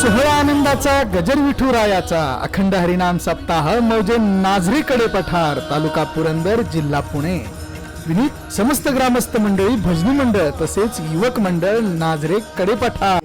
सोहळा आनंदाचा गजर विठुरायाचा अखंड हरिनाम सप्ताह मौजे नाझरीकडे पठार तालुका पुरंदर जिल्हा पुणे. विनीत समस्त ग्रामस्थ मंडळी भजनी मंडळ तसेच युवक मंडळ नाझरे कडे पठार.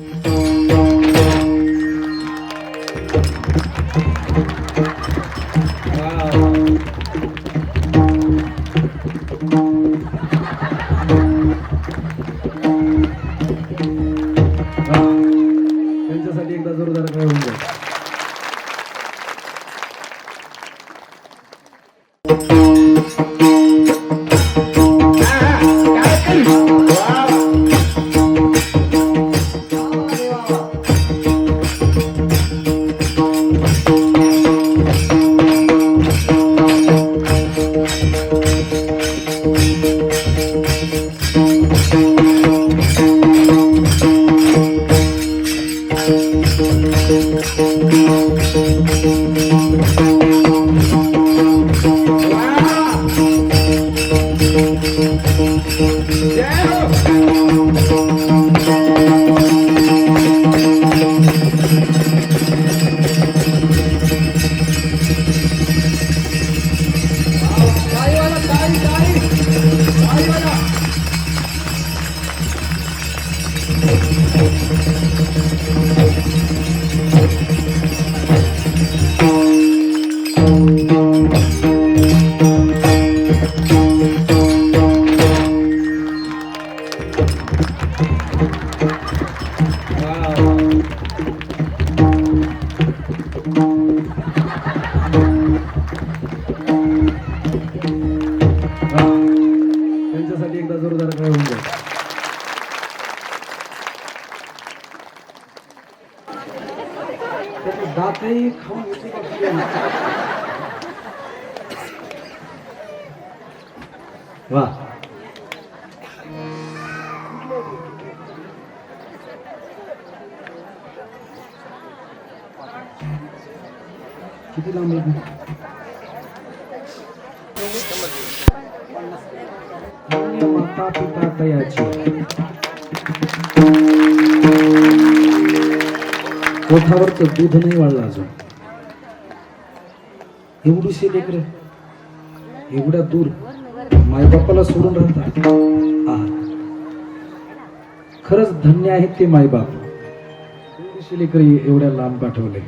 वा. किती लांब माता पिता तयाची ओठावरच दूध नाही वाढलं अजून. एवढीशी लेकर. एवढ्या दूर. मायबापाला सोडून राहतात खरंच धन्य आहेत ते मायबाप एवढीशी लेकर एवढ्या लांब पाठवले.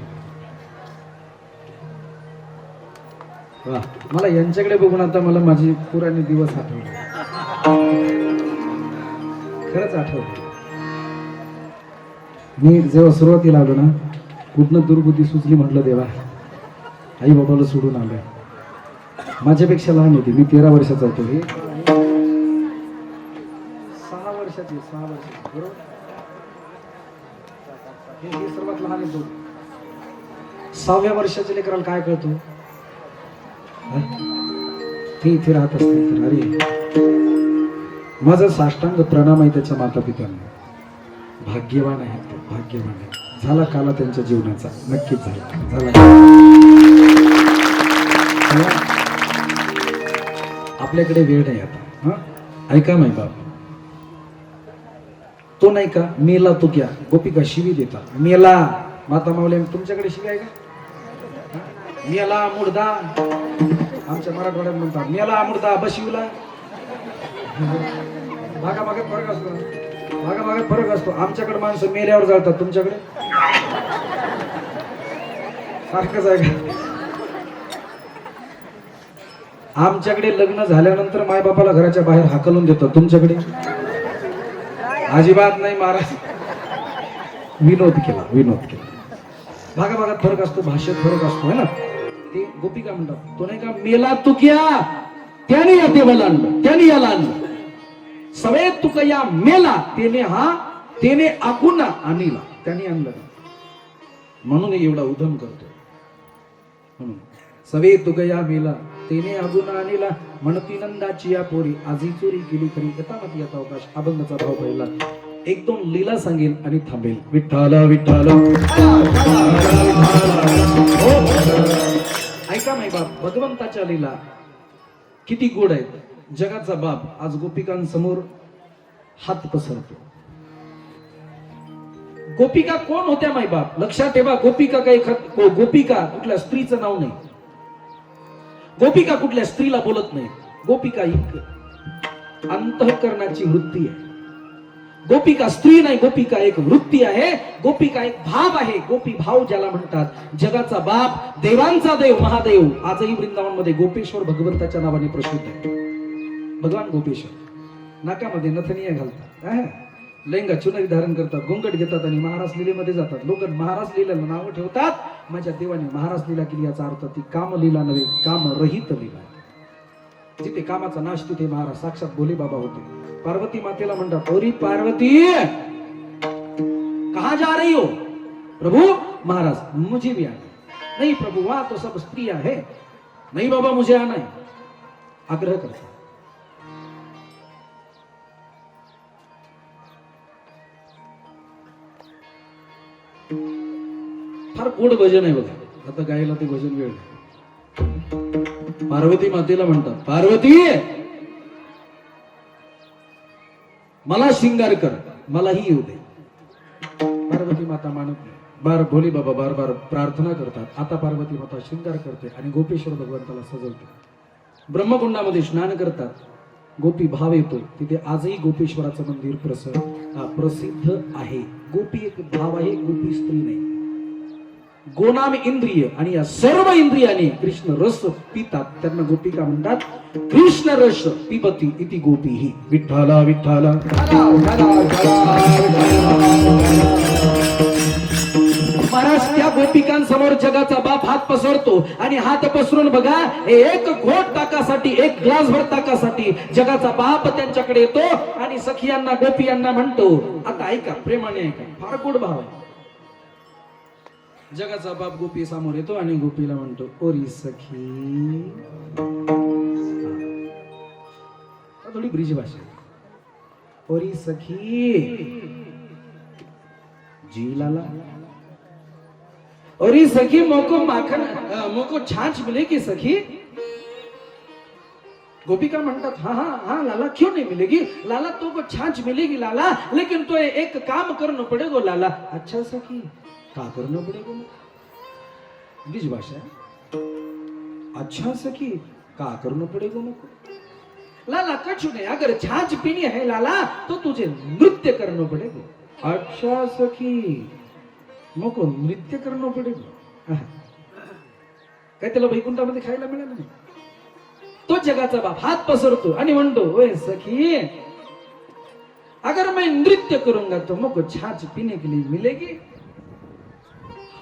वा मला यांच्याकडे बघून आता मला माझे पुराणे दिवस आठवले. खरंच आठवले. मी जेव्हा सुरुवातीला आलो ना कुठनं दुर्बुद्धी सुचली म्हटलं देवा आई बाबाला सोडून आलोय. माझ्यापेक्षा लहान होती. मी तेरा वर्षाचा होतो. हे सहा वर्षाची सहा वर्षाची बरोबर? हे सर्वात लहान येतो सहाव्या वर्षाच्या लेकराला काय कळतो? ते इथे राहत असते तर. अरे. माझा साष्टांग प्रणाम आहे त्याच्या माता पित्यांना भाग्यवान आहेत ते भाग्यवान आहेत. झाला काला त्यांच्या जीवनाचा. नक्कीच झाला. झाला. आपल्याकडे वेळ नाही आता. हा? ऐका माही बाप. तो नाही का? मेला तो क्या? गोपिका शिवी देता. मेला. माता मावले तुमच्याकडे शिवी आहे का? मेला मुर्दा. आमच्या मराठवाड्यात म्हणतात मेला मुर्दा बशिवला. भागा भागात फरक असतो. भागा भागात फरक असतो. आमच्याकडे माणसं मेल्यावर जातात तुमच्याकडे? सारखंच आहे का? आमच्याकडे लग्न झाल्यानंतर मायबापाला घराच्या बाहेर हाकलून देतात तुमच्याकडे? अजिबात नाही महाराज. विनोद केला विनोद केला. भागा भागात फरक असतो भाषेत फरक असतो है ना? ते गोपिका म्हणतात तो नाही का मेला तुकिया त्याने या देवाला आणलं त्याने याला आणलं. सवय तुका या मेला त्याने हा त्याने आकुना आणला त्याने आणलं. म्हणून एवढा उधम करतो. म्हणून सवे तुका या मेला तेने अजून आणला म्हणती नंदाची या पोरी आजी चोरी केली खरी यथामती यथा अवकाश अभंगाचा भाव पहिला एक दोन लीला सांगेल आणि थांबेल. विठ्ठल विठ्ठल. ऐका माई बाप भगवंताच्या लीला किती गोड आहेत. जगाचा बाप आज गोपिकांसमोर हात पसरतो. गोपिका कोण होत्या माय बाप? लक्षात ठेवा गोपिका काही खत- गोपिका कुठल्या स्त्रीचं नाव नाही. गोपिका कुठल्या स्त्रीला बोलत नाही. गोपिका ही अंतःकरणाची वृत्ती आहे. गोपिका स्त्री नाही गोपिका एक वृत्ती आहे. गोपिका एक भाव आहे. गोपी भाव ज्याला म्हणतात जगाचा बाप देवांचा देव महादेव. आजही वृंदावनमध्ये गोपेश्वर भगवंताच्या नावाने प्रसिद्ध आहे. भगवान गोपेश्वर. नाकामध्ये नथनीय घालतात. लेंगा चुनरी धारण करतात गोंगट घेतात आणि महाराज लिलेमध्ये जातात. लोक महाराज लीलाला नावं ठेवतात. माझ्या देवाने महाराज लीला केली याचा अर्थ ती काम लीला नव्हे काम रहित लीला. जिथे कामाचा नाश तिथे महाराज साक्षात भोले बाबा होते. पार्वती मातेला म्हणतात औरी पार्वती कहा जा रही हो? प्रभु महाराज मुझे भी आना नहीं प्रभु वहां तो सब स्त्री है। नहीं बाबा मुझे आना है. आग्रह करता फार गोड भजन आहे बघा. आता गायला ते भजन वेळ पार्वती मातेला म्हणतात पार्वती मला शिंगार कर मलाही येऊ दे. पार्वती माता मानत नाही. बार भोली बाबा बार बार प्रार्थना करतात. आता पार्वती माता शिंगार करते आणि गोपेश्वर भगवंताला सजवते. ब्रह्मकुंडामध्ये स्नान करतात. गोपी भाव येतोय. तिथे आजही गोपेश्वराचं मंदिर प्रस प्रसिद्ध आहे. गोपी एक भाव आहे गोपी स्त्री नाही. गोनाम इंद्रिय आणि या सर्व इंद्रियाने कृष्ण रस पितात. त्यांना गोपिका म्हणतात? कृष्ण रस पिबती इति गोपी ही विठ्ठला विठ्ठला. महाराज त्या गोपिकांसमोर जगाचा बाप हात पसरतो आणि हात पसरून बघा एक घोट ताकासाठी एक ग्लास भर ताकासाठी जगाचा बाप त्यांच्याकडे येतो आणि सखियांना गोपियांना म्हणतो आता ऐका प्रेमाने ऐका. फार गोड भाव आहे. जगाचा बाप गोपी समोर येतो आणि गोपीला म्हणतो ओरी सखी. थोडी ब्रिज भाषा ओरी सखी. जी लाला ओरी सखी मोको माखन मोको छाछ मिलेगी सखी? गोपिका म्हणतात हा हा हा लाला क्यों नहीं मिलेगी? लाला तो को छाछ मिलेगी लाला लेकिन तो एक काम करना पड़ेगा लाला. अच्छा सखी का करना पड़ेगा ब्रिज भाषा अच्छा सखी का करना पड़ेगा मुझको लाला कछु नहीं अगर छाछ पीनी है लाला तो तुझे नृत्य करना पड़ेगा। अच्छा सखी मुझको नृत्य करना पड़ेगा। काय त्याला वैकुंठामध्ये खायला मिळालं नाही तो जगाचा बाप हात पसरतो आणि म्हणतो ओए सखी अगर मैं नृत्य करूंगा तो मुझको छाछ पिने के लिए मिलेगी?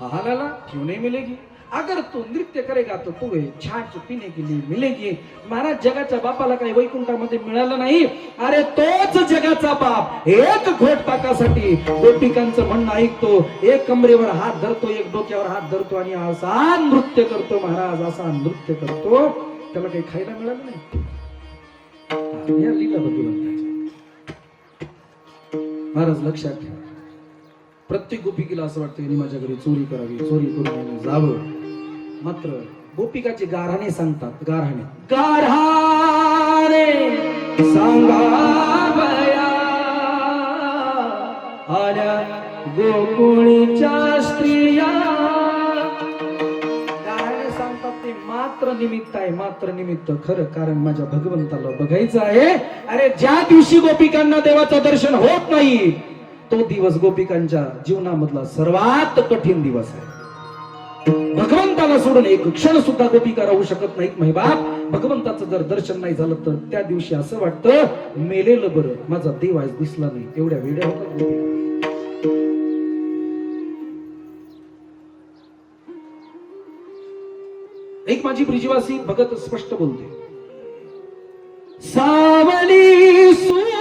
हाँ क्यों नहीं मिलेगी? अगर तू नृत्य करेगा तो तुझे छान पीने के लिए मिलेगी। महाराज जगाच्या बापाला काही वैकुंठामध्ये मिळालं नाही। अरे तोच जगाचा बाप एक घोट पाकासाठी गोपिकांचं म्हणणं ऐकतो एक कमरेवर हात धरतो एक डोक्यावर हात धरतो आणि असा नृत्य करतो महाराज असा नृत्य करतो. त्याला काही खायला मिळालं नाही. या लीला महाराज लक्षात ठेवा. प्रत्येक गोपिकेला असं वाटतं की माझ्या घरी चोरी करावी चोरी करून जावं. मात्र गोपिकाचे गाराणे सांगतात गारहाणे. गारहाणे सांगा आल्या गोकुळीच्या स्त्रिया. गाराणे सांगतात ते मात्र निमित्त आहे मात्र निमित्त. खरं कारण माझ्या भगवंताला बघायचं आहे अरे ज्या दिवशी गोपिकांना देवाचं दर्शन होत नाही तो दिवस गोपिकांच्या जीवनामधला सर्वात कठीण दिवस आहे. भगवंताला सोडून एक क्षण सुद्धा गोपिका राहू शकत नाहीत महिबाप भगवंताचं जर दर्शन नाही झालं तर त्या दिवशी असं वाटतं मेलेलं बरं माझा देव आज दिसला नाही. एवढ्या वेड्या होतात एक माझी ब्रिजवासी भगत स्पष्ट बोलते सावली सूरत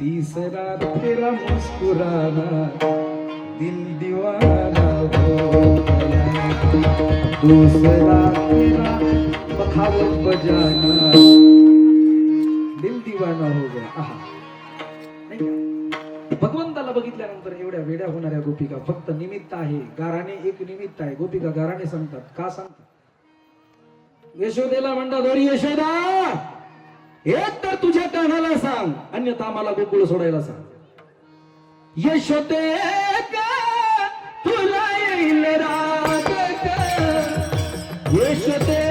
तीसरा तेरा मुस्कुराना दिल दीवाना हो दूसरा तेरा बखावत बजाना दिल दीवाना हो गया आहा भगवंताला बघितल्यानंतर एवढ्या वेड्या होणाऱ्या गोपिका फक्त निमित्त आहे. गाराने एक निमित्त आहे. गोपिका गाराने सांगतात. का सांगतात? यशोदेला म्हणतात "अरे यशोदा एक तर तुझ्या कानाला सांग अन्यथा मला गोकुळ सोडायला सांग. यशोदे तुला येईल राग यशोदे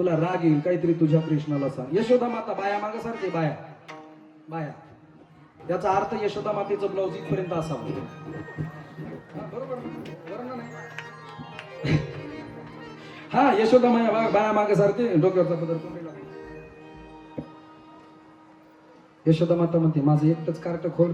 तुला राग येईल काहीतरी तुझ्या कृष्णाला सांग. यशोदा माता बाया माग सारखे बाया. बाया. याचा अर्थ यशोदा मातेचं ब्लाऊज इथपर्यंत असावं. बरोबर? हा यशोदा माया बाया मागे सारखे डोक्यावरचा पदर यशोदा माता म्हणते माझं एकटंच कार्ट खोड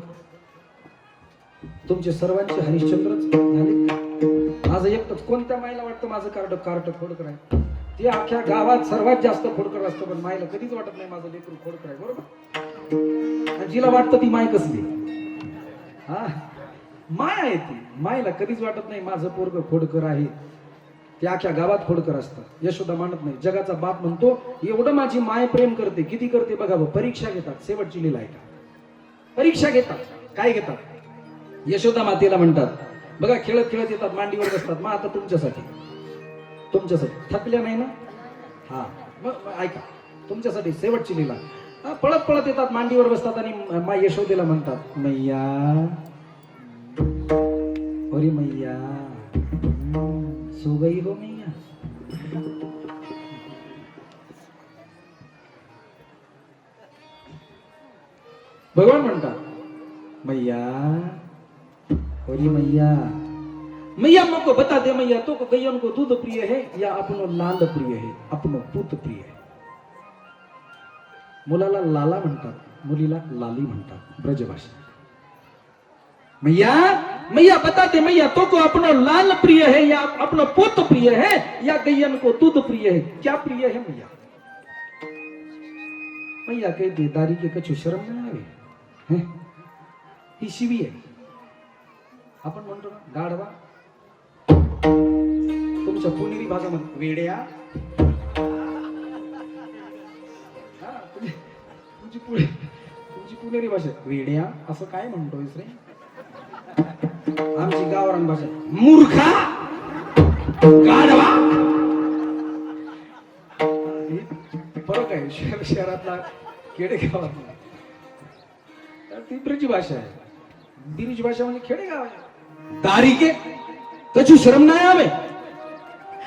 तुमचे सर्वांचे हरिश्चंद्रच झाले. माझं एकटंच कोणत्या माईला वाटतं माझं कार्ड कार्ट खोड आहे ते अख्ख्या गावात सर्वात जास्त खोडकर असतं पण मायला कधीच वाटत नाही माझं लेकरू खोडकर आहे बरोबर? आणि जिला वाटतं ती माय कसली? हा? माय आहे ती. मायला कधीच वाटत नाही माझं पोरग खोडकर आहे. ते अख्ख्या गावात खोडकर असतात. यशोदा मानत नाही. जगाचा बाप म्हणतो एवढं माझी माय प्रेम करते. किती करते बघा परीक्षा घेतात. शेवटची लिहिला आहे का? परीक्षा घेतात. काय घेतात? यशोदा मातेला म्हणतात. बघा खेळत खेळत येतात. मांडीवर बसतात. मग आता तुमच्यासाठी. तुमच्यासाठी. थकल्या नाही ना? हा. मग ऐका. तुमच्यासाठी शेवटची लिला. पळत पळत येतात मांडीवर बसतात आणि मा यशोदेला म्हणतात मैया. अरे मैया हम्म, सो गई हो मैया. भगवान म्हणतात मैया अरे मैया. मैया हमको बता दे मैया तो को को दूध प्रिय है या अपनो लाल प्रिय है? अपनो पूत प्रिय है। मुलाला लाला म्हणतात, मुलीला लाली म्हणतात ब्रजभाषा मैया मैया बता दे मैया तो को अपनो लाल प्रिय है या अपनो पुत प्रिय है या गैयन को दूध प्रिय है? क्या प्रिय है मैया? मैया कहते दारी के कछु शर्म नाही आवे? हैं? ही शिवी आहे आपण म्हणतो ना, गाढवा तुमच्या पुणेरी भागामध्ये वेड्या. हा, पुणे तुमची पुणेरी भाषा वेड्या असं काय म्हणतोयस रे? आमची गावरान भाषा मूर्खा! गाढवा! फरक आहे शहर शहरातला खेडेगावातला. तर ती ब्रिज भाषा आहे. ब्रिज भाषा म्हणजे खेडेगाव आहे. दारिके! कछु शरम नाही आवे?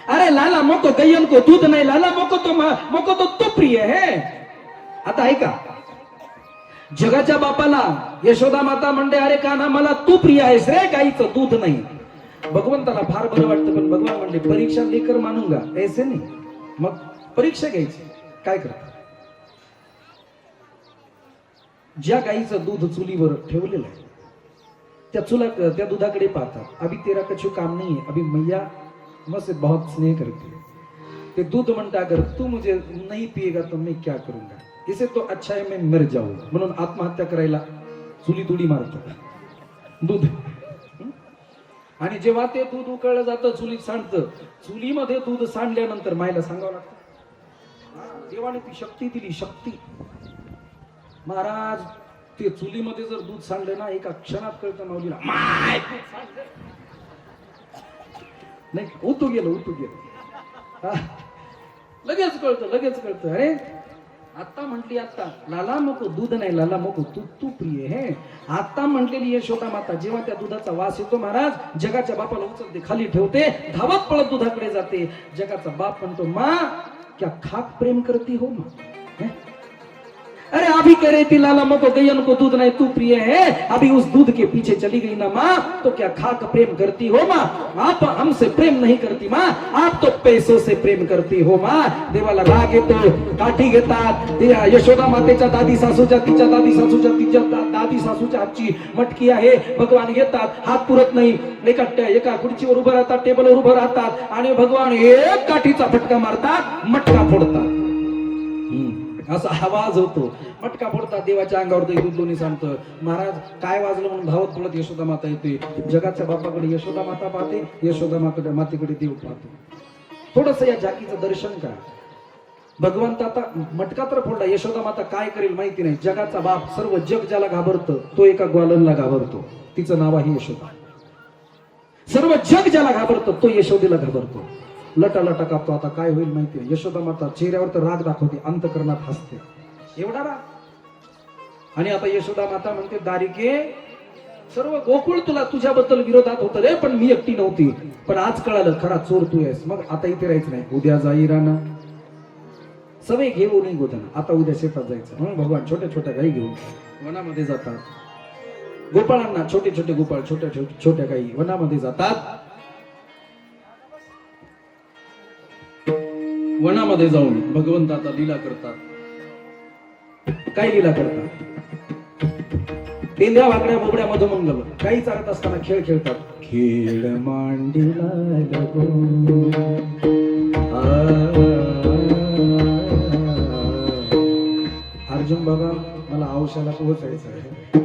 अरे लाला मोको गय्यन को दूध नाही लाला मोको तो मोको तो तू प्रिय है। आता ऐका जगाच्या बापाला यशोदा माता म्हणते अरे कान्हा मला तू प्रिय आहेस रे गाईचं दूध नाही. भगवंताला फार बरं वाटतं पण भगवान म्हणले परीक्षा लेकर मानूंगा ऐसे नाही. मग परीक्षा घ्यायची. काय करता? ज्या गाईचं दूध चुलीवर ठेवलेलं आहे त्या चुला त्या दुधाकडे पाहतात. अभी तेरा कछु काम नाही अभि अभी मैया मस्त बहुत स्नेह करते ते दूध म्हणता अगर तू मुझे नहीं पिएगा तो मैं क्या करूंगा? इसे तो अच्छा है मैं मर जाऊ. म्हणून आत्महत्या करायला चुली तुडी मारतो दूध आणि जेव्हा ते दूध उकळलं जातं चुलीत सांडतं. चुलीमध्ये दूध सांडल्यानंतर मायला सांगावं लागतं. देवाने ती शक्ती दिली शक्ती. महाराज ते चुलीमध्ये जर दूध सांडलं ना एका क्षणात कळतं माऊलीला माय! नाही उतू गेलं उतू गेलं. लगेच कळतं लगेच कळतं. अरे आता म्हटली आता लाला मको दूध नाही लाला मको तू तू प्रिय हे. आता म्हटलेली यशोदा माता जेव्हा त्या दुधाचा वास येतो महाराज जगाच्या बापाला उचलते खाली ठेवते धावत पळत दुधाकडे जाते. जगाचा बाप म्हणतो मा क्या खाक प्रेम करती हो मा? अरे अभी कह रही थी लाला मको गैयन को दूध नहीं तू प्रिय है। अभी उस दूध के पीछे चली गई ना माँ तो क्या खाक प्रेम करती हो माँ? आप हमसे प्रेम नहीं करती माँ आप तो पैसों से प्रेम करती हो माँ। देवाला राग येतो काठी घेतात यशोदा मातेच्या दादी सासूच्या तिच्या दादी सासूच्या तिच्या दा- दादी सासूच्या हातची मटकी आहे भगवान घेतात हात पुरत नाही एका एका खुर्चीवर उभं राहतात टेबलवर उभं राहतात आणि भगवान एक काठीचा फटका मारतात मटका फोडतात. असा आवाज होतो. मटका फोडतात देवाच्या अंगावर ते दुधलोनी सांगतं महाराज काय वाजलं म्हणून धावत पडत यशोदा माता येते? जगाच्या बापाकडे यशोदा माता पाहते यशोदा माता मातेकडे देव पाहतो. थोडस या जाकीचं दर्शन करा. भगवंत आता मटका तर फोडला यशोदा माता काय करेल माहिती नाही. जगाचा बाप सर्व जग ज्याला घाबरतं तो एका ग्वालनला घाबरतो. तिचं नाव आहे यशोदा. सर्व जग ज्याला घाबरतं तो यशोदेला घाबरतो. लटा कापतो. आता काय होईल माहितीये? यशोदा माता चेहऱ्यावर तर राग दाखवते. अंतकरणात हसते. एवढा राग. आणि आता यशोदा माता म्हणते दारिके सर्व गोकुळ तुला तुझ्याबद्दल विरोधात होत रे पण मी एकटी नव्हती. पण आज कळालं खरा चोर तू आहेस. मग आता इथे राहायचं नाही. उद्या जाई राणा सवय घेऊ नाही गोधन आता उद्या शेतात जायचं. म्हणून भगवान छोट्या छोट्या गाई घेऊन वनामध्ये जातात. गोपाळांना छोटे छोटे गोपाळ छोट्या छोट्या छोट्या गाई वनामध्ये जातात. वनामध्ये जाऊन भगवंत आता लीला करतात. काय लीला करतात? तेंद्या वाकड्या बोबड्या मधुमंगल. काही चालत असताना खेळ खेळतात. खेळ मांडीला. अर्जुन बाबा मला औषधाला पोहोचायचं आहे.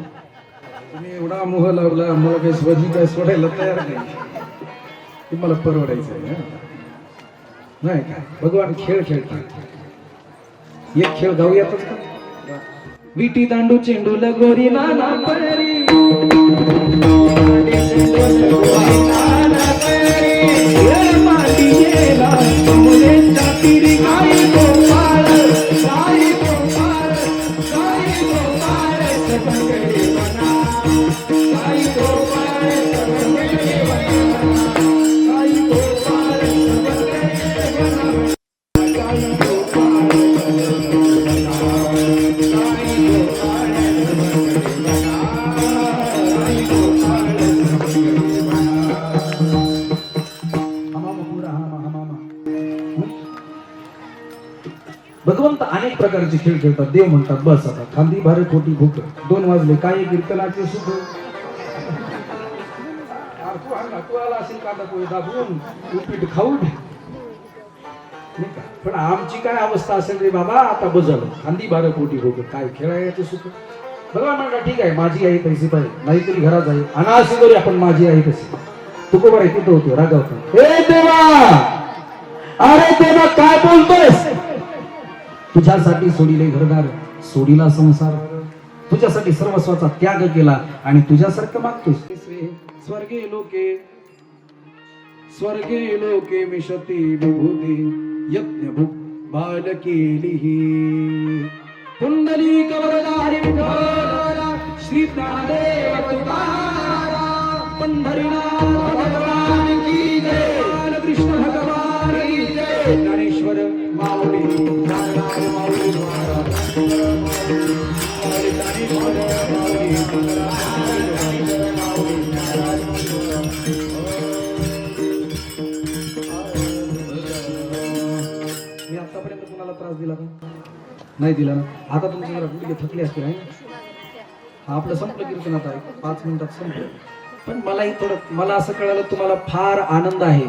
तुम्ही एवढा मोह लावला मला काही स्वधी काय सोडायला तयार नाही. की मला परवडायचं आहे. नाही काय भगवान खेळ खेळतात. एक खेळ गाऊयातच का? विटी दांडू चेंडू लगोरी नाना परी. प्रकारचे खेळ खेळतात. देव म्हणतात बस आता खांदी भारे खोटी भूक. दोन वाजले काय कीर्तनाचे सुख तू आला, असेल कांदा पोहे दाबून उपीट खाऊन पण आमची काय अवस्था असेल रे बाबा? आता बजल खांदी बारा कोटी भोग काय खेळायचे सुख बघा म्हणला ठीक आहे. माझी आई तैसी पाहिजे. नाहीतरी घरात आहे. अनाशी तरी आपण माझी आई तशी. तुकोबर आहे तिथं होतो रागावतो. ए देवा! अरे देवा काय बोलतोयस तुझ्यासाठी सोडिले घरदार सोडिला संसार. तुझ्यासाठी सर्वस्वाचा त्याग केला आणि तुझ्यासारखं मागतोस. स्वर्गे लोके स्वर्गे लोके मिशती विभूती यज्ञ बाल केली कुंडली कवरदारी विठ्ठल श्री प्राणदेव तुकाराम पंढरीनाथ मी आतापर्यंत कुणाला त्रास दिला का नाही दिला ना. आता तुमचे जरा गुडघे थकले असते आहे हा आपलं संपलं कीर्तन आता. पाच मिनिटात संपलं. पण मलाही थोडं मला असं कळालं तुम्हाला फार आनंद आहे.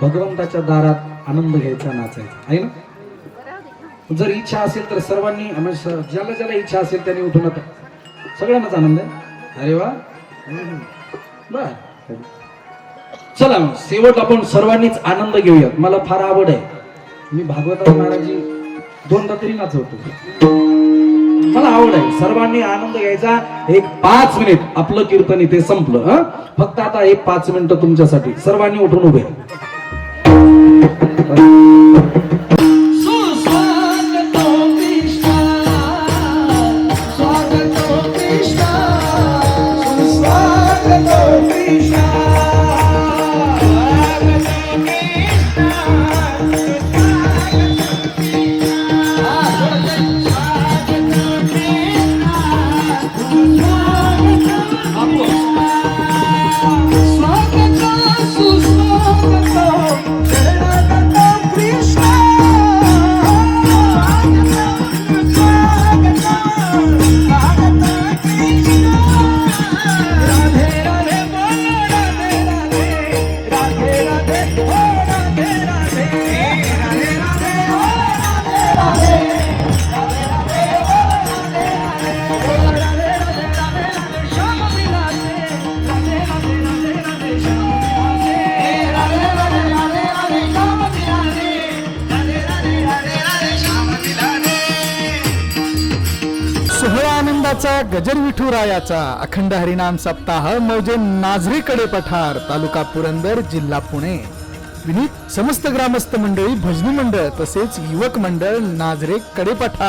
भगवंताच्या दारात आनंद घ्यायचा नाचायचा. आहे ना? जर इच्छा असेल तर सर्वांनी ज्याला ज्याला इच्छा असेल त्याने उठून आता. सगळ्यांनाच आनंद आहे. अरे वा. चला मग शेवट आपण सर्वांनीच आनंद घेऊयात. मला फार आवड आहे. मी भागवत महाराजी दोनदा तरी नाचवतो. मला आवड आहे. सर्वांनी आनंद घ्यायचा. एक पाच मिनिट. आपलं कीर्तन इथे संपलं हा? फक्त आता एक पाच मिनिटं तुमच्यासाठी. सर्वांनी उठून उभे. पांडुरायाचा अखंड हरिनाम सप्ताह मौजे नाझरीकडे पठार तालुका पुरंदर जिल्हा पुणे. विनीत समस्त ग्रामस्थ मंडळी भजनी मंडळ तसेच युवक मंडळ नाझरे कडे पठार.